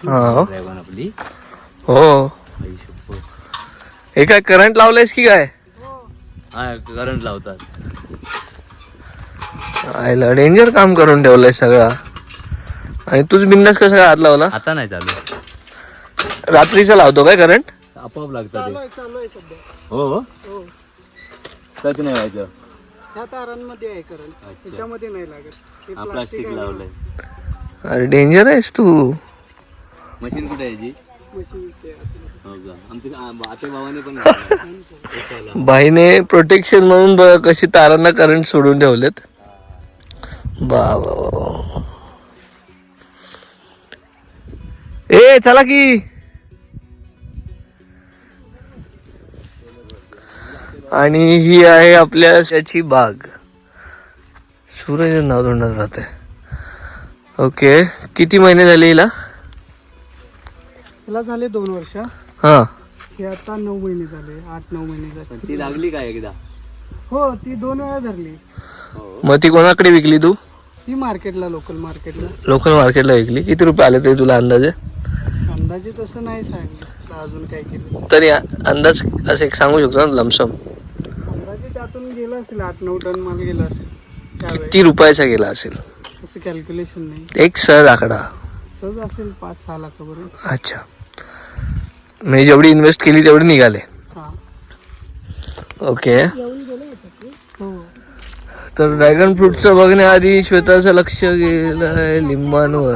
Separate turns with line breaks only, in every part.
हा.
आपली.
हो. हे काय करंट लावलंयस की काय?
हा करंट लावतात.
आयला डेंजर काम करून ठेवलंय सगळा. आणि तूच बिंदास कसं काय हात लावला?
आता नाही चालू.
रात्रीचा लावतो काय करंट
आपोआप लागतात
चालू
ते.
आहे चालू आहे सध्या.
हो हो.
हो.
टच नाही व्हायचं.
ह्या तारांमध्ये आहे करंट त्याच्यामध्ये नाही लागत. प्लास्टिक
लावलंय.
अरे डेंजर आहेस तू.
मशीन कुठे आहे
आहे.
हो का? आमच्या आ- आते भावाने पण लावलंय.
बाईने प्रोटेक्शन म्हणून कशी तारांना करंट सोडून ठेवलेत. बा. ए चला की. आणि ही आहे आपल्या याची बाग. सूरज नाव तोंडात राहते ओके किती महिने झाले हिला?
हिला झाले दोन वर्ष.
हा.
हे आता नऊ महिने झाले आठ नऊ महिने झाले.
ती लागली काय एकदा?
हो ती दोन वेळा धरली.
हो.
मग ती कोणाकडे विकली तू?
ती मार्केटला लोकल मार्केटला.
लोकल मार्केटला विकली? किती रुपये आले तरी तुला अंदाजे?
अंदाजे तसं नाही सांगितलं. अजून काय केलं?
तरी अ- अंदाज असं एक सांगू शकतो ना लमसम
अंदाजे त्यातून गेलं असेल आठ नऊ टन माल गेला असेल. त्यावेळेस.
किती रुपयाचा गेला असेल?
तसं कॅल्क्युलेशन नाही.
एक सहज आकडा.
सहज असेल पाच सहा लाखापर्यंत.
अच्छा. म्हणजे जेवढी इन्व्हेस्ट केली तेवढी निघाले.
हा.
ओके
हो.
तर ड्रॅगन फ्रूटचं बघण्याआधी श्वेताचं लक्ष गेलं आहे लिंबांवर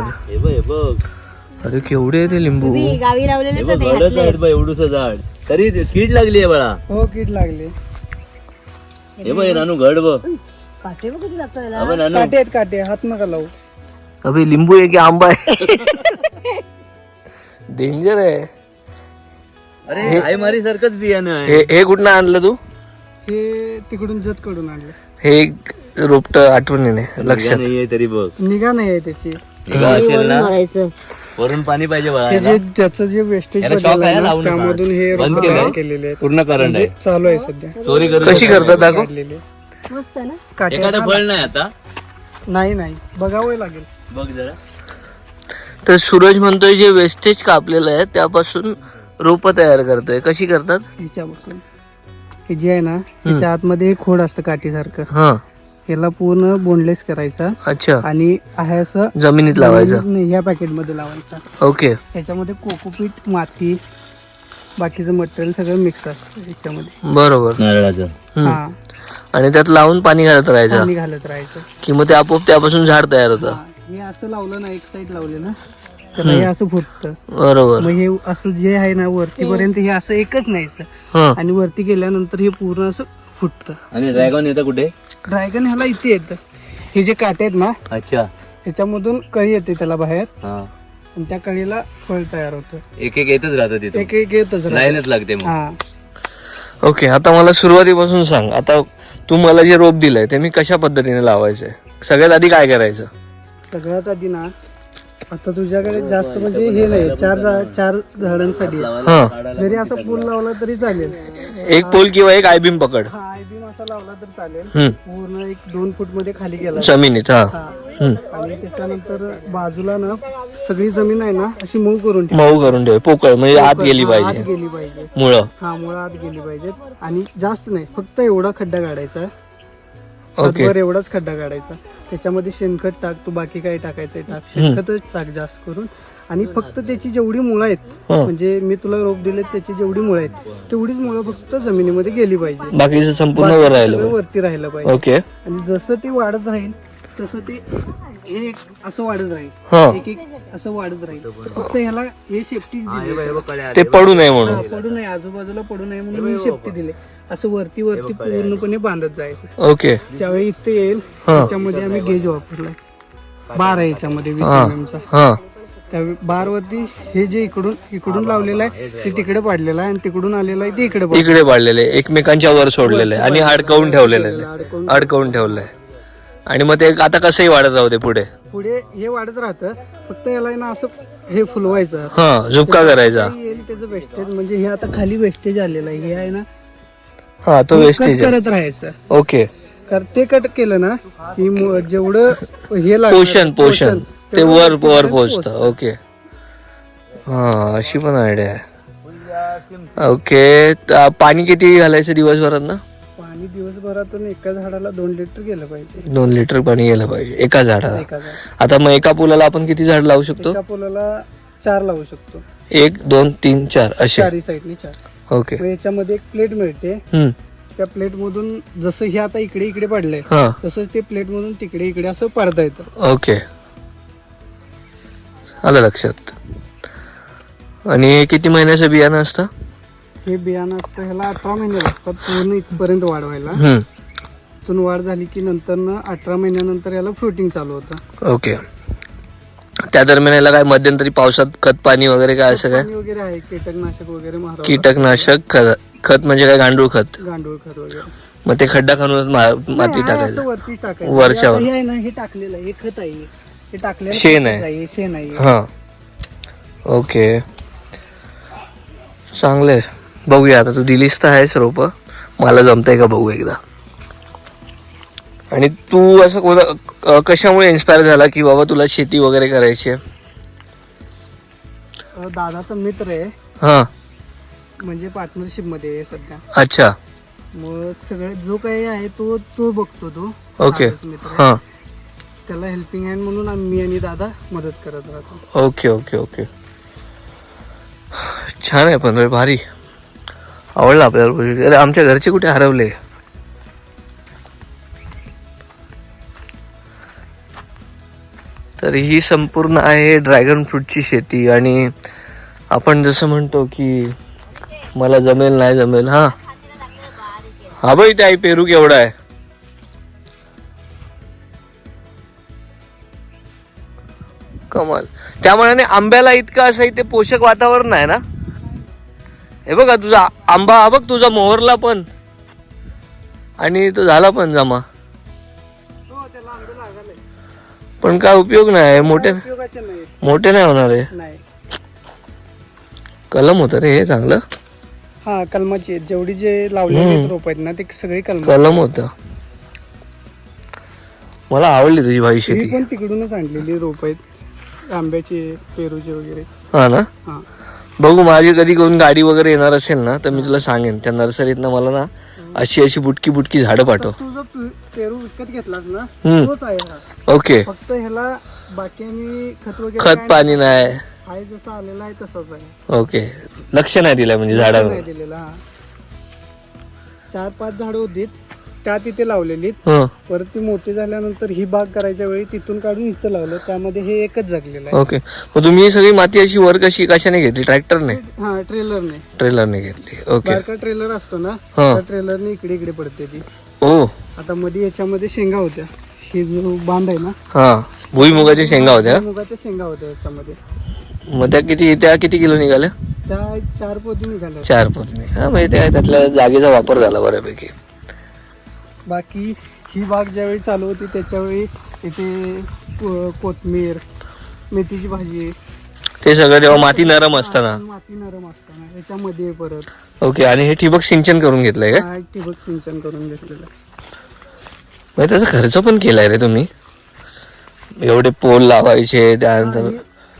अरे केवढे आहे ते लिंबू?
गावी लावलेले
एवढूस झाड. तरी ते कीड लागली आहे बाळा.
हो कीड लागले.
हे बघ हे नानू घड बघ.
काटे बघ किती लागतात त्याला.
हा बघ नानू.
काटे आहेत काटे. हात नका लावू.
अभि लिंबू आहे की आंबा आहे. डेंजर आहे.
अरे आई मारी सारखंच बियाणं आहे.
हे हे कुठनं आणलं तू?
हे तिकडून जत कडून आणलं.
हे एक रोपट आठवणीने लक्षात.
नाहीये तरी बघ.
निगा नाही आहे त्याची.
निगा असेल ना.
मारायचं.
वरून पाणी पाहिजे बाळा
हे
याला.
जे त्याचं जे वेस्टेज
याला shock आहे,
ना
लावू नका.
त्यामधून हे
बंद
रोपं
केलंय?
तयार केलेले आहेत.
पूर्ण करंट आहे.
चालू आहे सध्या.
चोरी करू
कशी करतात दाखव.
काढलेले
मस्त आहे ना?
काटे
एखादं फळ नाही आता?
नाही नाही. बघावं लागेल.
बघ जरा.
तर सूरज म्हणतोय जे वेस्टेज कापलेलं आहे त्यापासून रोप तयार करतोय. कशी करतात?
हिच्यापासून. हे जे आहे ना त्याच्या आतमध्ये एक खोड असतं काठीसारखं.
हा.
याला पूर्ण बोनलेस करायचा.
अच्छा.
आणि आहे असं
जमिनीत लावायचं.
नाही, ह्या पॅकेटमध्ये लावायचा.
ओके.
त्याच्यामध्ये कोकोपीट माती बाकीचं मटेरियल सगळं मिक्स असतं त्याच्यामध्ये
बरोबर.
नारळाचं.
हम्म.
हा.
आणि त्यात लावून पाणी घालत राहायचं?
पाणी घालत राहायचं.
कि मग ते आपोआप त्यापासून झाड तयार होतं?
हा, हे असं लावलं ना एक साईड लावले ना तर हे असं फुटतं.
बरोबर.
मग हे असं जे आहे ना वरती पर्यंत हे असं एकच नाही सर.
हा.
आणि वरती गेल्यानंतर हे पूर्ण असं फुटतं.
आणि ड्रॅगन येतं कुठे?
ड्रॅगन ह्याला इथे येतं. हे जे काटे आहेत ना
अच्छा.
ह्याच्यामधून कळी येते त्याला बाहेर.
हा.
आणि त्या कळीला फळ तयार होतं.
एक एक येतच राहतं तिथं
एक एक येतच राहतं.
लाईनच लागते मग.
हा.
ओके आता मला सुरुवातीपासून सांग. आता तू मला जे रोप दिलंय ते मी कशा पद्धतीने लावायचंय? सगळ्यात आधी काय करायचं?
सगळ्यात आधी ना आता तुझ्याकडे जास्त म्हणजे हे नाही चार चार झाडांसाठी आहे.
हा.
जरी असा पूल लावला तरी चालेल.
एक पोल किंवा एक आयबीम पकड.
हा आय बीम असा लावला तर चालेल.
हम्म.
पूर्ण एक दोन फूटमध्ये खाली गेला.
जमिनीत हा.
हा.
हम्म.
आणि त्याच्यानंतर बाजूला ना सगळी जमीन आहे ना अशी मऊ करून ठेव.
मऊ करून ठेव. पोकळ म्हणजे आत गेली
हा,
पाहिजे.
गेली पाहिजे.
मुळं.
हा मुळं आत गेली पाहिजेत. आणि जास्त नाही फक्त एवढा खड्डा काढायचा हातभर एवढाच खड्डा काढायचा. त्याच्यामध्ये शेणखत टाक तू बाकी काही टाकायचं टाक. शेणखतच टाक जास्त करून. आणि फक्त त्याची जेवढी मुळं आहेत
हं.
म्हणजे मी तुला रोप दिले त्याची जेवढी मुळं आहेत तेवढीच मुळं फक्त जमिनीमध्ये गेली पाहिजे.
बाकीचं संपूर्ण वर
बाकी
राहिलं
सगळं वरती राहिलं पाहिजे.
ओके.
आणि जसं ती वाढत राहील तसं ते हे एक असं वाढत राहील.
हा.
एक एक असं वाढत राहील. फक्त ह्याला हे सेफ्टी दिली.
ते पडू नये म्हणून.
हा, पडू नये आजूबाजूला पडू नये म्हणून मी सेफ्टी दिले. असं वरती वरती पूर्णपणे बांधत जायचं.
ओके.
ज्यावेळी इथे येईल. त्याच्यामध्ये आम्ही गेज वापरलाय बार आहे याच्यामध्ये वीस
हा.
mm चा
हा.
त्यावेळी बार वरती हे जे इकडून इकडून लावलेलं आहे ते तिकडे पाडलेलं आहे आणि तिकडून आलेलं आहे ते इकडे पाडलेलं
इकडे पाडलेले एकमेकांच्या वर सोडलेले आणि अडकवून ठेवलेले
आहे. अडकवून
ठेवलंय. आणि मग ते आता कसंही वाढत राहू दे पुढे.
पुढे हे वाढत राहतं. फक्त याला आहे ना असं हे फुलवायचं.
हा झुपका करायचा.
त्याचं वेस्टेज म्हणजे हे आता खाली वेस्टेज आलेलं आहे. हे आहे ना
हा तो
कट
वेस्टेज आहे.
करत राहायचं.
ओके
कारण ते कट केलं ना की मु- जेवढं हे लागतं
पोषण पोषण ते वर वर पोहोचतं ओके हा अशी पण आयडिया आहे. ओके त- पाणी किती घालायचं दिवसभरात ना?
पाणी दिवसभरातून एका झाडाला दोन लिटर गेलं पाहिजे.
दोन लिटर पाणी गेलं पाहिजे एका झाडाला.
एका
आता मग एका पुलाला आपण किती झाड लावू शकतो?
एका पोलाला चार लावू शकतो.
एक दोन तीन चार असे.
साईडनी चार.
ओके
मग याच्यामध्ये एक प्लेट मिळते.
हम्म.
त्या प्लेट मधून जसं हे आता इकडे इकडे पडलंय
हा.
तसंच ते प्लेट मधून तिकडे इकडे असं पडता येतं.
ओके आलं लक्षात. आणि हे किती महिन्याचं बियाणं असतं?
हे बियाणं असतं ह्याला अठरा महिने लागतात पूर्ण इथपर्यंत वाढवायला.
हम्म.
तिथून वाढ झाली की नंतर अठरा महिन्यानंतर याला फ्रुटिंग चालू होतं.
ओके त्या दरम्यान याला काय मध्यंतरी पावसात खत पाणी वगैरे काय असं काय?
पाणी वगैरे आहे कीटकनाशक वगैरे मारावं
कीटकनाशक खत खत म्हणजे काय? गांडूळ खत.
लागतं. गांडूळ खत वगैरे.
मग ते खड्डा खणून मा- माती
नाही, आहे असं
टाकायचं.
वरतीच टाकायचं.
वरच्यावर.
हे आहे ना हे टाकलेलं आहे हे खत आहे. हे टाकलेलं
शेण
खत
आहे.
हे शेण आहे.
हा. ओके. चांगले बघूया आता तू दिलीस तर आहेस रोप. मला जमतंय का बघू एकदा? आणि तू असं कोणा कशामुळे इन्स्पायर झाला की बाबा तुला शेती वगैरे करायची आहे?
दादाचा मित्र आहे.
हा.
म्हणजे पार्टनरशिपमध्ये आहे सध्या.
अच्छा.
मग सगळे जो काही आहे तो तो बघतो तो.
ओके. हा.
त्याला हेल्पिंग हँड म्हणून आम्ही मी आणि दादा मदत करत राहतो.
Okay okay okay. छान आहे पण रे भारी. आवडलं आपल्याला. अरे आमच्या घरचे कुठे हरवले? तर ही संपूर्ण आहे ड्रॅगन फ्रूटची शेती आणि आपण जसं म्हणतो की मला जमेल नाही जमेल हा. हा बाई ते आई पेरू केवढा आहे. कमाल. त्यामुळे आंब्याला इतकं असं इथे पोषक वातावरण आहे ना? हे बघा तुझा आंबा हा बघ तुझा मोहरला पण. आणि तो झाला पण जमा. पण काय उपयोग नाही. मोठे
उपयोगाचे नाही.
मोठे नाही होणार आहे
नाही.
कलम होतं रे हे चांगलं.
हा कलमाची आहेत. जेवढी जे लावलेले रोप आहेत ना ते सगळी कलम
कलम होतं. मला आवडली तुझी भाई
ही
शेती.
पण तिकडूनच आणलेली रोप आहेत. आंब्याची पेरूचे वगैरे.
हा ना?
हा.
बघू माझी कधी कोण गाडी वगैरे येणार असेल ना तर मी तुला सांगेन. त्या नर्सरीतनं मला ना अशी अशी बुटकी बुटकी झाडं पाठव.
तू जो पेरू विकत घेतलास ना?
हम्म.
तोच आहे हा.
ओके.
फक्त ह्याला बाकी आम्ही खत वगैरे
खत
काय
पाणी नाही.
नाही. आहे जसं आलेला आहे तसंच आहे.
ओके. लक्ष नाही दिलं म्हणजे झाडावर.
नाही दिलेला हा. चार पाच झाडं होती त्या तिथे लावलेली
हं,
परत ती मोठी झाल्यानंतर ही बाग करायच्या वेळी तिथून काढून इथं लावलं. त्यामध्ये हे एकच जगलेलं आहे.
ओके. मग तुम्ही ही सगळी माती अशी वर कशी कशाने घेतली? ट्रॅक्टरने?
हा ट्रेलरने.
ट्रेलरने घेतली. ओके.
बारका ट्रेलर असतो ना
हा.
त्या ट्रेलरने इकडे इकडे पडते ती.
ओ.
आता मध्ये याच्यामध्ये शेंगा होत्या. हे जो बांध आहे ना
हा. भुईमुगाच्या शेंगा होत्या?
मुगाच्या शेंगा होत्या याच्यामध्ये.
मग त्या किती त्या किती किलो निघाल्या?
त्या चार पोती निघाल्या
चार पोतने हा म्हणजे त्या त्यातल्या जागेचा वापर झाला बऱ्यापैकी.
बाकी ही बाग ज्यावेळी चालू होती त्याच्यावेळी इथे कोथमीर मेथीची भाजी
ते सगळं तेव्हा माती नरम असताना.
माती नरम असताना याच्यामध्ये परत.
ओके आणि हे ठिबक सिंचन करून घेतलंय का?
ठिबक सिंचन करून घेतलेलं
म्हणजे त्याचा खर्च पण केलाय रे तुम्ही. एवढे पोल लावायचे त्यानंतर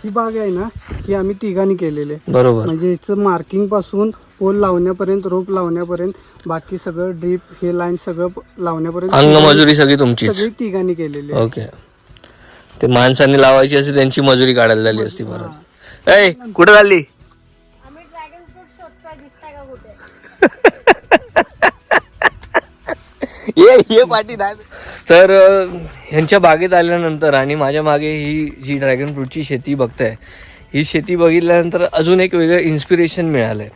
ही बाग आहे ना ही आम्ही तिघांनी केलेली आहे.
बरोबर.
म्हणजे याचं मार्किंगपासून पोल लावण्यापर्यंत रोप लावण्यापर्यंत बाकी सगळं ड्रीप हे लाईन सगळं लावण्यापर्यंत
अंगमजुरी सगळी तुमचीच.
सगळी तिघांनी केलेली आहे.
ओके ते माणसांनी लावायची असते त्यांची मजुरी काढायला झाली असती परत. ऐ कुठे झाली ये ये पाठी तर ह्यांच्या बागेत आल्यानंतर आणि माझ्या मागे ही जी ड्रॅगन फ्रूटची शेती बघताय ही शेती बघितल्यानंतर अजून एक वेगळं इन्स्पिरेशन मिळालंय.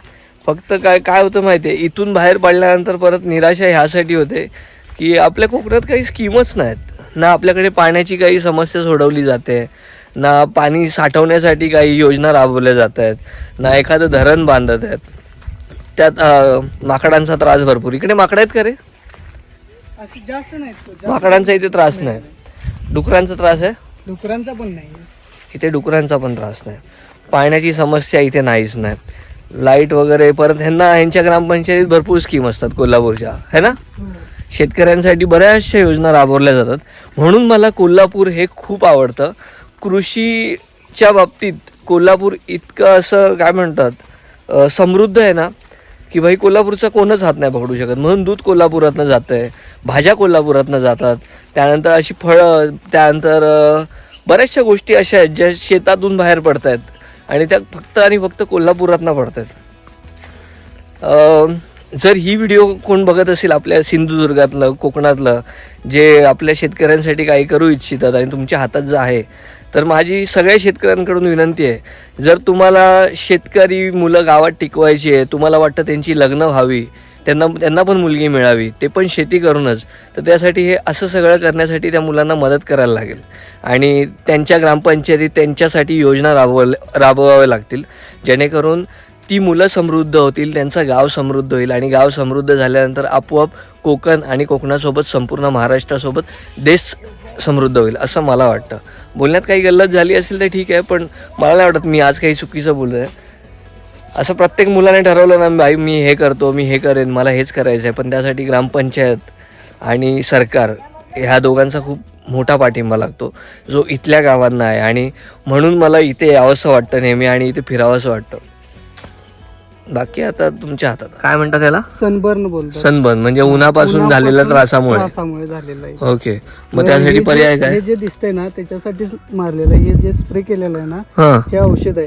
फक्त काय काय होतं माहिती आहे इथून बाहेर पडल्यानंतर परत निराशा ह्यासाठी होते की आपल्या कोकणात काही स्कीमच नाहीत. ना आपल्याकडे पाण्याची काही समस्या सोडवली जाते ना पाणी साठवण्यासाठी काही योजना राबवल्या जात आहेत ना एखादं धरण बांधत आहेत. त्यात माकडांचा त्रास भरपूर. इकडे माकडं आहेत का रे?
अशी जास्त नाहीत जास्त.
माकडांचा इथे त्रास नाही. डुकरांचा त्रास आहे?
डुकरांचा पण नाही.
इथे डुकरांचा पण त्रास नाही. पाण्याची समस्या इथे नाहीच नाही. लाइट वगैरे परत ह्यांना ह्यांच्या ग्रामपंचायतीत भरपूर स्कीम असतात कोल्हापूरच्या. है ना? शेतकऱ्यांसाठी बऱ्याचशा योजना राबवल्या जातात. म्हणून मला कोल्हापूर हे खूप आवडतं. कृषीच्या बाबतीत कोल्हापूर इतकं असं काय म्हणतात समृद्ध आहे ना की भाई कोल्हापूरचा कोणच हात नाही पकडू शकत. म्हणून दूध कोल्हापुरातनं जातं आहे भाज्या कोल्हापुरातनं जातात. त्यानंतर अशी फळं त्यानंतर बऱ्याचशा गोष्टी अशा आहेत ज्या शेतातून बाहेर पडत आहेत आणि त्या फक्त आणि फक्त कोल्हापुरातनं पडत आहेत जर ही व्हिडिओ कोण बघत असेल आपल्या सिंधुदुर्गातलं कोकणातलं जे आपल्या शेतकऱ्यांसाठी काही करू इच्छितात आणि तुमच्या हातात जे आहे तर माझी सगळ्या शेतकऱ्यांकडून विनंती आहे जर तुम्हाला शेतकरी मुलं गावात टिकवायची आहे तुम्हाला वाटतं त्यांची लग्न व्हावी त्यांना त्यांना पण मुलगी मिळावी ते पण शेती करूनच तर त्यासाठी हे असं सगळं करण्यासाठी त्या मुलांना मदत करायला लागेल. आणि त्यांच्या ग्रामपंचायतीत त्यांच्यासाठी योजना राबव राबवाव्या लागतील जेणेकरून ती मुलं समृद्ध होतील त्यांचं गाव समृद्ध होईल आणि गाव समृद्ध झाल्यानंतर आपोआप कोकण आणि कोकणासोबत संपूर्ण महाराष्ट्रासोबत देश समृद्ध होईल असं मला वाटतं. बोलण्यात काही गल्लत झाली असेल तर ठीक आहे पण मला नाही वाटत मी आज काही चुकीचं बोललो आहे असं प्रत्येक मुलाने ठरवलं ना भाई मी हे करतो मी हे करेन मला हेच करायचं आहे पण त्यासाठी ग्रामपंचायत आणि सरकार ह्या दोघांचा खूप मोठा पाठिंबा लागतो. जो इथल्या गावांना आहे आणि म्हणून मला इथे यावंसं वाटतं नेहमी आणि इथे फिरावंसं वाटतं. बाकी आता तुमच्या हातात काय म्हणतात त्याला?
सनबर्न बोलतात.
सनबर्न म्हणजे उन्हापासून झालेल्या त्रासामुळे.
त्रासामुळे झालेलं आहे.
ओके. मग त्यासाठी
हे जे-
पर्याय काय?
हे जे दिसतंय ना त्याच्यासाठीच मारलेलं आहे. हे जे स्प्रे केलेलं आहे ना
हा.
हे औषध आहे.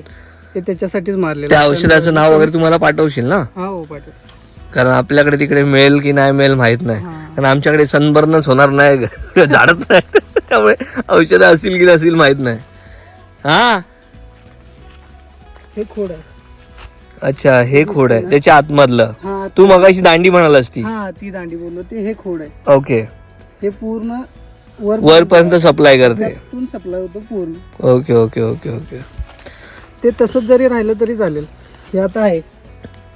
हे त्याच्यासाठीच मारलेलं
त्या
आहे.
औषधाचं नाव वगैरे तुम्हाला पाठवशील ना?
हा हो पाटील
कारण आपल्याकडे तिकडे मिळेल की नाही मिळेल माहीत नाही.
हा.
कारण आमच्याकडे सनबर्नच होणार नाही. झाडच नाही. त्यामुळे औषधं असतील की नसतील माहीत नाही. हा?
हे खोड आहे.
अच्छा हे खोड आहे. त्याच्या आतमधलं.
हा
तू मगाशी दांडी म्हणालास ती.
हा ती दांडी बोललो. ते हे खोड आहे.
ओके.
हे पूर्ण वर
वरपर्यंत सप्लाय करते.
सप्लाय होतो पूर्ण.
Okay okay okay okay.
ते तसंच जरी राहिलं तरी चालेल. हे आता आहे.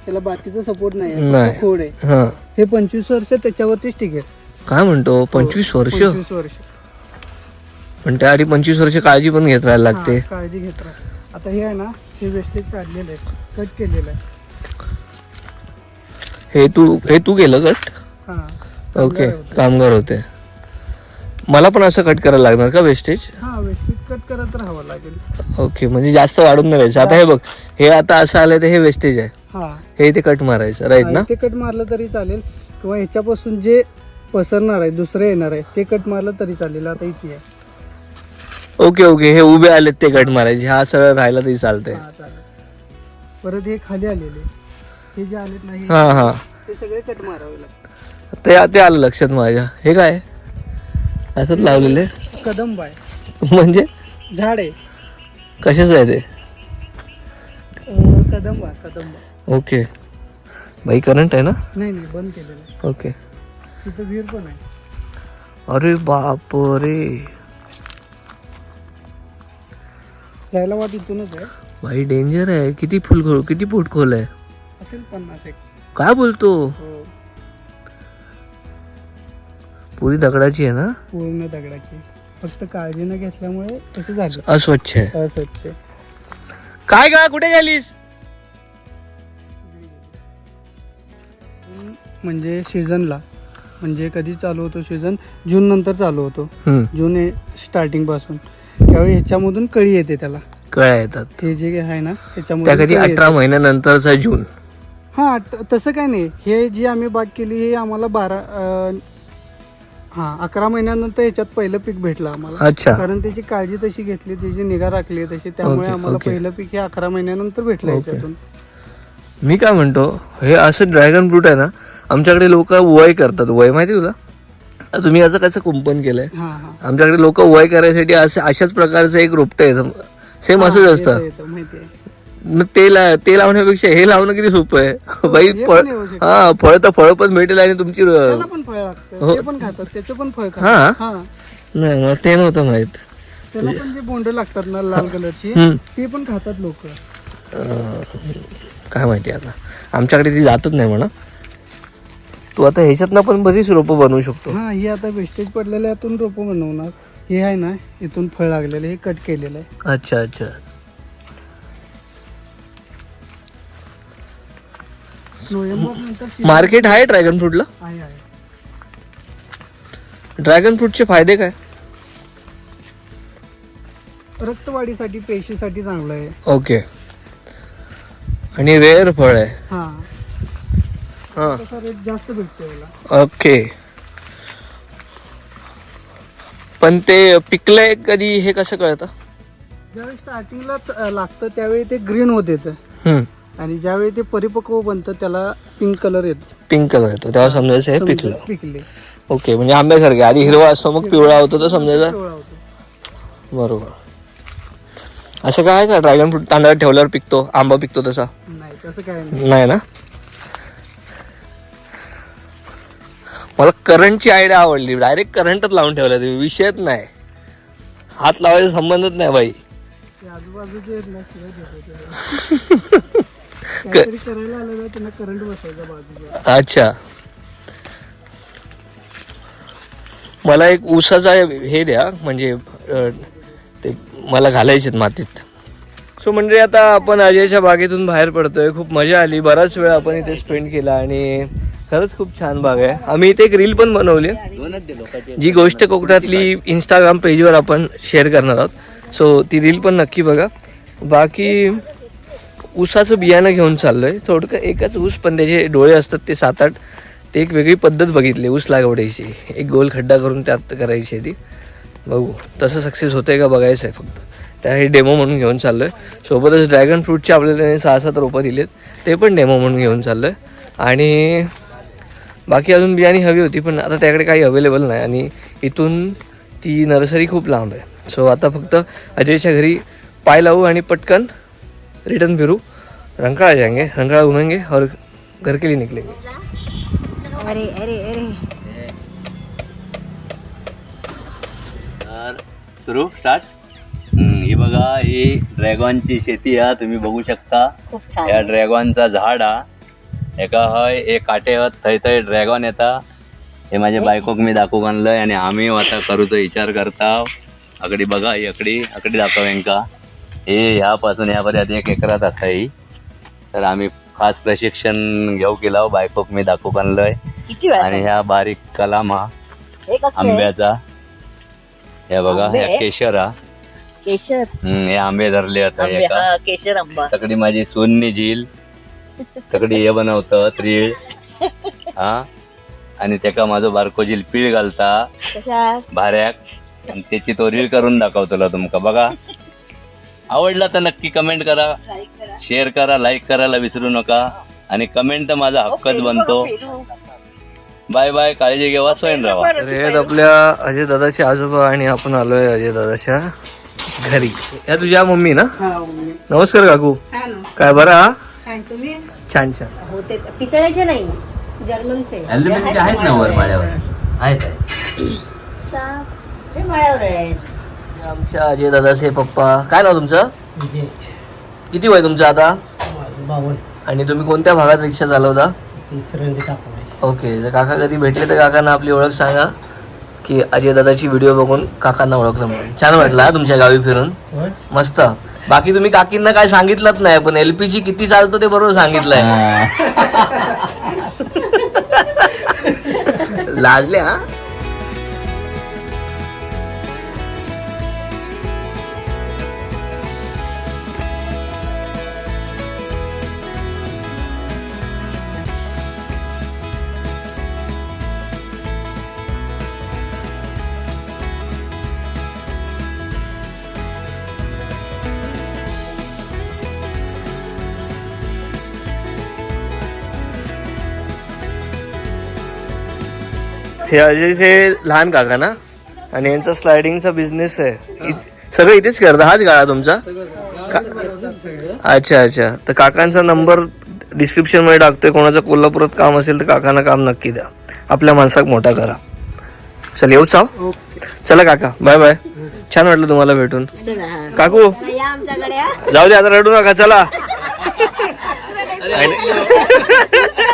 त्याला बाकीचा सपोर्ट नाही. आहे.
नाही.
फक्त खोड आहे.
हा.
हे पंचवीस वर्ष त्याच्यावरतीच टिकेल.
काय म्हणतो? पंचवीस वर्ष?
पंचवीस वर्ष.
पण त्याआधी पंचवीस वर्ष काळजी पण घेत राहायला लागते.
हा, काळजी घेत राहा. आता हे आहे ना हे वेस्टेज काढलेलं आहे. कट केलेलं आहे.
हे तू हे तू केलं कट
हा.
ओके
कामगार होते.
मला पण असं कट करायला लागणार का वेस्टेज
हा वेस्टेज कट करत राहावं लागेल.
ओके म्हणजे जास्त वाढून नाही द्यायचं आता हे बघ हे आता असं आलंय तर हे वेस्टेज आहे.
हा.
हे इथे कट मारायचं राईट ना?
ते कट मारलं तरी चालेल. किंवा ह्याच्यापासून जे पसरणार आहे दुसरं येणार आहे ते कट मारलं तरी चालेल. आता इथे आहे.
Okay okay. हे उभे आलेत ते कट मारायचे. हा सरळ राहिला तरी चालतंय.
हा चालेल. परत हे खाली आलेले. हे जे आलेत नाही
हा हा
ते सगळे कट मारावे लागतात.
ते ते आलं लक्षात माझ्या. हे काय? असंच लावलेले?
कदंब आहे.
म्हणजे?
झाड आहे.
कशाच आहे ते?
अं, कदंब आहे कदंब.
ओके. बाई करंट आहे ना?
नाही नाही बंद केलेलं आहे.
ओके.
तिथं विहीर पण आहे.
अरे बाप रे
जायला वाट इथूनच आहे.
बाई डेंजर आहे. किती फुल खोल किती फूट खोल आहे?
असेल पन्नास एक.
काय बोलतो?
हो.
पुरी दगडाची आहे ना?
पूर्ण दगडाची. फक्त काळजी न घेतल्यामुळे तसं झालं.
अस्वच्छ आहे.
असंच आहे.
काय का कुठे गेलीस?
म्हणजे सीझनला म्हणजे कधी चालू होतो सीझन जून नंतर चालू होतो.
हम्म.
जून स्टार्टिंगपासून. त्यावेळी ह्याच्यामधून कळी येते त्याला.
कळ्या येतात.
ते जे आहे ना
त्या
त्याच्यामध्ये
कधी
कळी
अठरा. महिन्यानंतरचा जून.
हा त- तसं काय नाही. हे जी आम्ही बाग केली हे आम्हाला बारा अं, हा अकरा महिन्यानंतर ह्याच्यात पहिलं पीक भेटलं आम्हाला.
अच्छा.
कारण त्याची काळजी तशी घेतली त्याची निगा राखली तशी. त्यामुळे आम्हाला. पहिलं पीक हे अकरा महिन्यानंतर भेटलं. ह्याच्यातून.
मी काय म्हणतो हे असं ड्रॅगन फ्रूट आहे ना आमच्याकडे लोक वय करतात. वय माहिती तुला? तुम्ही याचं कसं कुंपण केलंय? आमच्याकडे लोक वय करायसाठी असं अशाच प्रकारचं एक रोपटं येतं सेम असंच असतं.
आहे.
मग ते ला ते लावण्यापेक्षा हे लावणं किती सोपं आहे? बाई
हे
फळ
येऊ शकतं.
हा फळ तर फळ पण भेटेल आणि तुमची
फळ
हो.
फळ
हा?
हा.
नाही मला ते नव्हतं माहीत.
त्याला पण जे बोंड लागतात ना लाल कलरची. ते पण खातात लोक.
काय माहिती आता. आमच्याकडे ती जातच नाही म्हणा. तू आता ह्याच्यातनं पण बरीच रोपं बनवू शकतो.
हा हे आता वेस्टेज पडलेलं यातून रोप बनवणार. हे आहे ना इथून फळ लागलेलं हे कट केलेलं आहे.
अच्छा अच्छा.
नोव्हेंबर नंतर season
मार्केट आहे ड्रॅगन फ्रूटला
आहे आहे.
ड्रॅगन फ्रूटचे फायदे काय?
रक्तवाढीसाठी पेशीसाठी चांगलं आहे.
ओके आणि रेअर फळ आहे.
हा.
हां.
तसा रेट जास्त भेटतो याला.
ओके. पण ते पिकलंय कधी हे कसं कळतं?
ज्यावेळी स्टार्टिंगलाच अं, लागतं त्यावेळी ते ग्रीन होत येतं.
हम्म.
आणि ज्यावेळी ते परिपक्व बनतं त्याला पिंक कलर येतो.
पिंक कलर येतो. तेव्हा समजायचं हे पिकलं.
पिकले.
ओके म्हणजे आंब्यासारखे. आधी हिरवा असतो मग पिवळा होतो तर समजायचं?
पिवळा होतो.
बरोबर. असं काय का? ड्रॅगन फ्रूट तांदळात ठेवल्यावर पिकतो? आंबा पिकतो तसा?
नाही तसं काय नाही.
नाही ना? मला करंटची आयडिया आवडली. डायरेक्ट करंटच लावून ठेवला तुम्ही विषयच नाही. हात लावायचा संबंधच नाही बाई.
ते आजूबाजूचे आहेत ना शिवाय देतात ते. काहीतरी करायला आलं ना त्यांना करंट बसायचा बाजूला.
अच्छा. मला एक ऊसाचा हे द्या म्हणजे अ, ते मला घालायचे मातीत. सो म्हणजे आता आपण अजयच्या बागेतून बाहेर पडतोय. खूप मजा आली. बराच वेळ आपण इथे स्पेंड केला आणि खरंच खूप छान बाग आहे. आम्ही इथे एक रील पण बनवली जी गोष्ट कोकणातली इंस्टाग्राम पेजवर आपण शेअर करणार आहोत. सो ती रील पण नक्की बघा. बाकी ऊसाचं बियाणं घेऊन चाललो आहे थोडकं एकच ऊस पण त्याचे डोळे असतात ते सात आठ. ते एक वेगळी पद्धत बघितली ऊस लागवडीची. एक गोल खड्डा करून त्यात करायची आहे ती. बघू. तसं सक्सेस होतंय का बघायचं आहे फक्त. त्या हे डेमो म्हणून घेऊन चाललो आहे सोबतच ड्रॅगन फ्रूटचे आपल्याला त्याने सहा सात रोपं दिलेत. ते पण डेमो म्हणून घेऊन चाललोय. आणि बाकी अजून बियाणी हवी होती पण आता त्याकडे काही अवेलेबल नाही आणि इथून ती नर्सरी खूप लांब आहे. सो आता फक्त अजयच्या घरी पाय लावू आणि पटकन रिटर्न फिरू. रंकाळा जाएंगे रंकाळा घुमेंगे और घर के लिए निकलेंगे.
अरे अरे अरे.
सुरू स्टार्ट ही बघा ही ड्रॅगॉनची शेती हा तुम्ही बघू शकता.
खूप
या ड्रॅगॉनचा झाड हा एका हय एक काटे हत थंय थंय ड्रॅगॉन येता. हे माझ्या बायकोक मी दाखवून आणलंय आणि आम्ही आता करूचो विचार करता. अकडी बघा ही अकडी अकडी दाखव यांका. हे ह्यापासून ह्यापर्यंत एक एकरात असा ही. तर आम्ही खास प्रशिक्षण घेऊ केला बायकोक मी दाखवून आणलंय. आणि ह्या बारीक कलाम हा
हे?
आंब्याचा. हे बघा? ह्या केशर. हा
केशर
हे आंबे धरले आता
हा केशर आंबा.
तकडी माझी सोननी झील. तकडी हे बनवतं त्रीळ. हा? आणि त्याका माझो बारको झील पीळ घालता. भाऱ्याक. आणि त्याची तो रील करून दाखवतलो तुमका. बघा. आवडला तर नक्की कमेंट करा. शेअर करा. लाईक करायला विसरू नका. आणि कमेंट तर माझा हक्कच बनतो. बाय बाय काळजी घेवा स्वयं राहा.
हे आपल्या अजय दादाचे आजोबा आणि आपण आलोय अजय दादाच्या घरी. या तुझ्या मम्मी ना?
हा मम्मी.
नमस्कार काकू. काय बरा
तुम्ही?
छान छान.
होते पितळेचे नाही जर्मनचे.
ऍल्युमिनियमचे आहेत ना वर माझ्यावर आहेत.
ते मळ्यावर आहेत.
आमच्या अजय दादाचे पप्पा. काय नाव तुमचं? किती वय तुमचं आता? आणि तुम्ही कोणत्या भागात रिक्षा चालवता? ओके जर काका कधी भेटले तर काकांना आपली ओळख सांगा. की अजय दादाची व्हिडिओ बघून काकांना ओळखलं म्हणून छान वाटलं हा तुमच्या गावी फिरून. मस्त. बाकी तुम्ही काकींना काय सांगितलंच नाही पण एलपीजी किती चालतो ते बरोबर सांगितलंय. लाजले हा? हे अजयचे लहान काका ना? आणि यांचा स्लायडिंगचा बिझनेस आहे. सगळं इथेच करता? हाच गाळा तुमचा? अच्छा अच्छा. तर काकांचा नंबर डिस्क्रिप्शनमध्ये टाकतोय. कोणाचं कोल्हापुरात काम असेल तर काकांना काम नक्की द्या. आपल्या माणसाक मोठा करा. चल येऊ चाव चला काका. बाय बाय छान वाटलं तुम्हाला भेटून. काकू. जाऊ दे आता रडू नका. चला.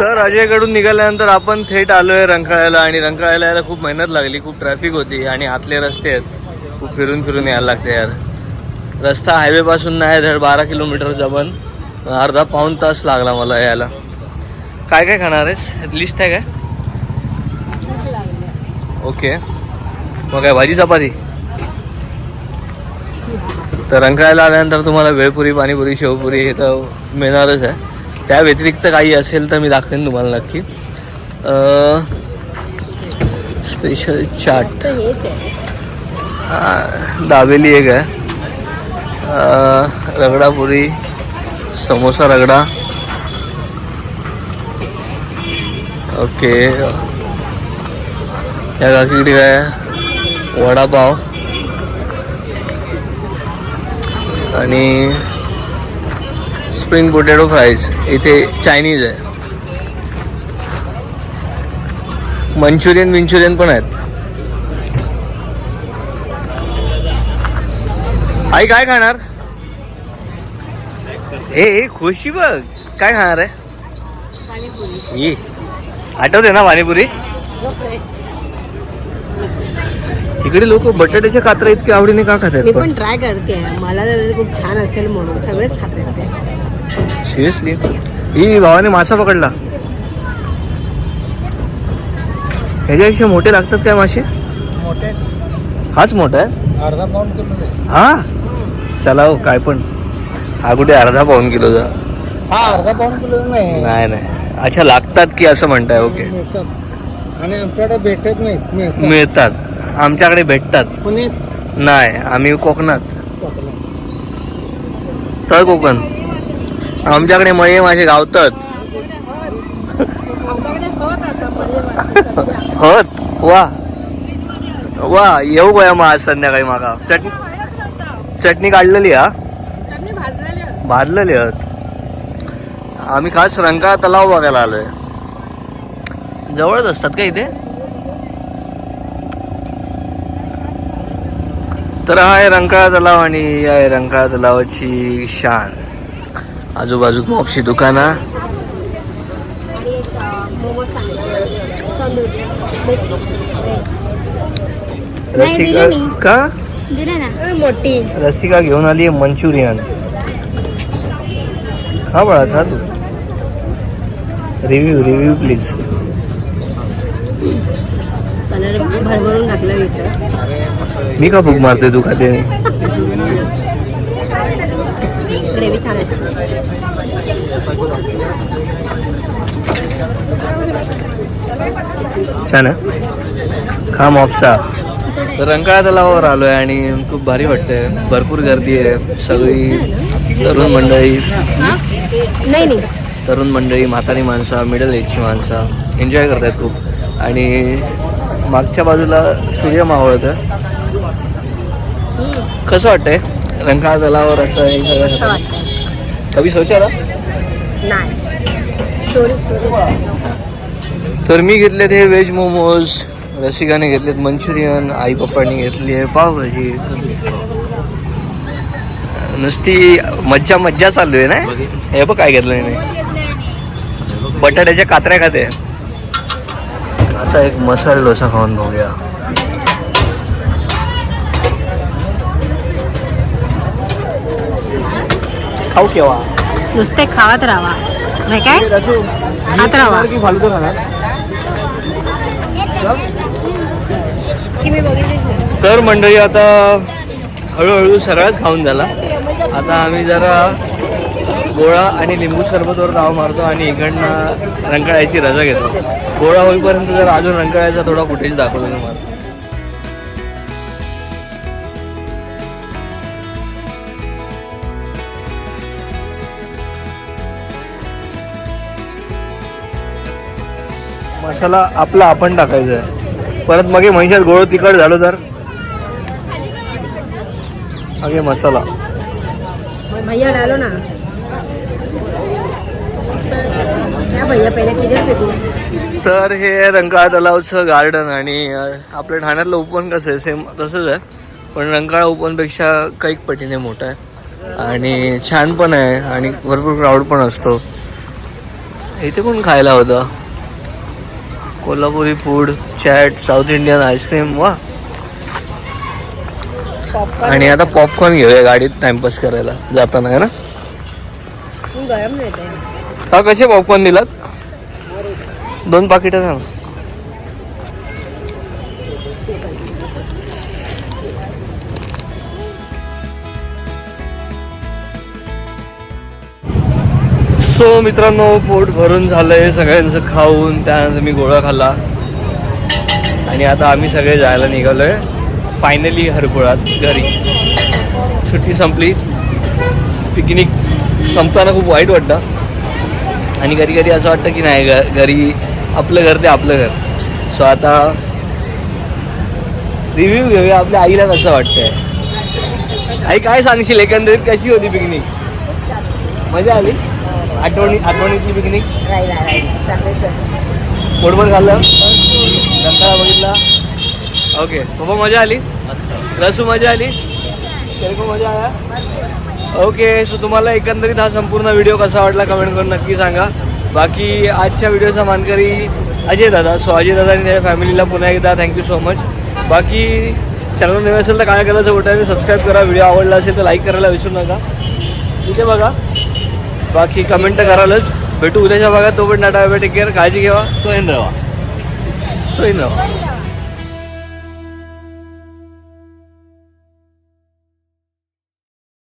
तर अजयकडून निघाल्यानंतर आपण थेट आलोय रंकाळ्याला आणि रंकाळ्याला यायला खूप मेहनत लागली खूप ट्रॅफिक होती आणि आतले रस्ते आहेत. खूप फिरून फिरून यायला लागते यार. रस्ता हायवेपासून नाही धड बारा किलोमीटर जबन अर्धा पाऊण तास लागला मला यायला. काय काय खाणार आहेस? लिस्ट आहे काय? ओके मग काय भाजी चपाती? तर रंकाळ्याला आल्यानंतर तुम्हाला वेळपुरी पाणीपुरी शेवपुरी हे तर मिळणारच आहे. त्या व्यतिरिक्त काही असेल तर मी दाखवेन तुम्हाला नक्की. स्पेशल चाट दाबेली एक आहे. रगडापुरी समोसा रगडा. ओके. या काकीकडे काय वडापाव. आणि स्प्रिंग पोटॅटो फ्राईज इथे चायनीज आहे. मंचुरियन विंचुरियन पण आहेत. आई काय खाणार? ए खुशी बघ. काय खाणार आहे? ये. आठवते ना पाणीपुरी? इकडे लोक बटाट्याच्या कात्रा इतक्या आवडीने का खातात?
मी
पण
ट्राय करते मला खूप छान असेल म्हणून. सगळेच खातात ते.
सिरियसली ही भावाने मासा पकडला. ह्याच्यापेक्षा मोठे लागतात काय मासे?
मोठे.
हाच मोठा आहे?
अर्धा किलो
हा? चला हो काय पण. हा कुठे अर्धा पाऊन किलोचा
हा अर्धा पाऊंड किलो नाही.
नाही नाही. अच्छा लागतात की असं म्हणताय? ओके.
आणि आमच्याकडे भेटत नाहीत. मिळतात.
आमच्याकडे भेटतात. नाही आम्ही कोकणात. तळ कोकण. आमच्याकडे मळे माझे गावतात. होत वा. वा येऊ गया मग आज संध्याकाळी मागा. चटणी चटणी काढलेली हा? भाजलेली आहात. आम्ही खास रंकाळा तलाव बघायला आलोय. जवळच असतात का इथे? तर हा आहे रंकाळा तलाव आणि आहे रंकाळा तलावाची शान. आजूबाजूक मोपशी दुकानं. रसिका का?
मोठी.
रसिका घेऊन आली आहे मंचुरियन. हा बाळा खा तू. रिव्ह्यू रिव्ह्यू प्लीज मी का भूक मारतोय तू खाते?
ग्रेव्ही छान आहे
छान आहे. खा मॉपसा तर रंकाळा तलावावर आलोय आणि खूप भारी वाटतंय. भरपूर गर्दी आहे. सगळी तरुण मंडळी.
नाही नाही.
तरुण मंडळी म्हातारी माणसं मिडल एजची माणसं. एन्जॉय करतायत खूप. आणि मागच्या बाजूला सूर्य मावळत कसं वाटतंय? रंकाळा तलावावर असं हे
मस्त
सगळं सोचा ना?
नाही. स्टोरी स्टोरी
तर मी घेतले ते व्हेज मोमोज रसिकाने घेतलेत मंचुरियन आई पप्पांनी घेतली आहे पावभाजी. नुसती मज्जा मज्जा चालू आहे ना? हे बघ काय घेतलं नाही बटाट्याच्या कात्र्या खाते. आता एक मसाला डोसा खाऊन बघूया. खाऊ केव्हा?
नुसते खावत राहा. नाही काय? खात राहा. की मी बघितलीच नाही
तर मंडळी आता हळूहळू सगळाच खाऊन झाला. आता आम्ही जरा गोळा आणि लिंबू सरबतवर धाव मारतो आणि इकडनं रंकाळ्याची रजा घेतो. गोळा होईपर्यंत जर अजून रंकाळ्याचा थोडा फुटेज दाखवतो तुम्हाला. मसाला आपला आपण टाकायचा आहे? परत मग हे म्हैशात गोळ तिखट झालो तर? अगे मसाला.
भैया डालो ना.
तर हे रंकाळा तलावचं गार्डन आणि आपल्या ठाण्यातलं ओपन कसं आहे सेम तसंच आहे. पण रंकाळा ओपनपेक्षा कैक पटीने मोठं आहे. आणि छान पण आहे आणि भरपूर क्राऊड पण असतो. इथे कोण खायला होतं? Kolhapuri food chaat south Indian ice cream वा. आणि आता पॉपकॉर्न घेऊया गाडीत टाइमपास करायला. जाताना आहे ना? हा कसे पॉपकॉर्न दिलात? दोन पाकिटं सांग सो मित्रांनो पोट भरून झालंय सगळ्यांचं खाऊन त्यानंतर मी गोळा खाल्ला. आणि आता आम्ही सगळे जायला निघालोय. फायनली हरकुळात घरी. सुट्टी संपली. पिकनिक संपताना खूप वाईट वाटतं. आणि कधी कधी असं वाटतं की नाही घ घरी आपलं घर ते आपलं घर. सो आता रिव्ह्यू घेऊया आपल्या आईला कसं वाटतंय. आई काय सांगशील एकंदरीत कशी होती पिकनिक मजा आली? आठवणी आठवणीतली पिकनिक पोटभर खाल्लं? रंकाळा बघितला? ओके पप्पा मजा आली. रसू मजा आली. तेरे को मजा आया ओके सो तुम्हाला एकंदरीत हा संपूर्ण व्हिडिओ कसा वाटला कमेंट करून नक्की सांगा. बाकी आजच्या व्हिडिओचा मानकरी अजय दादा. सो अजय दादा आणि त्याच्या फॅमिलीला पुन्हा एकदा थँक्यू सो मच बाकी चॅनल नवीन असेल तर काय करायचं? बटन सबस्क्राईब करा. व्हिडिओ आवडला असेल तर लाईक करायला विसरू नका. इथे बघा. बाकी कमेंट करालच. भेटू उद्याच्या भागात. तोपर्यंत टाटा टेक केअर. काळजी घ्यावा.
सुरेंद्र
सोय ना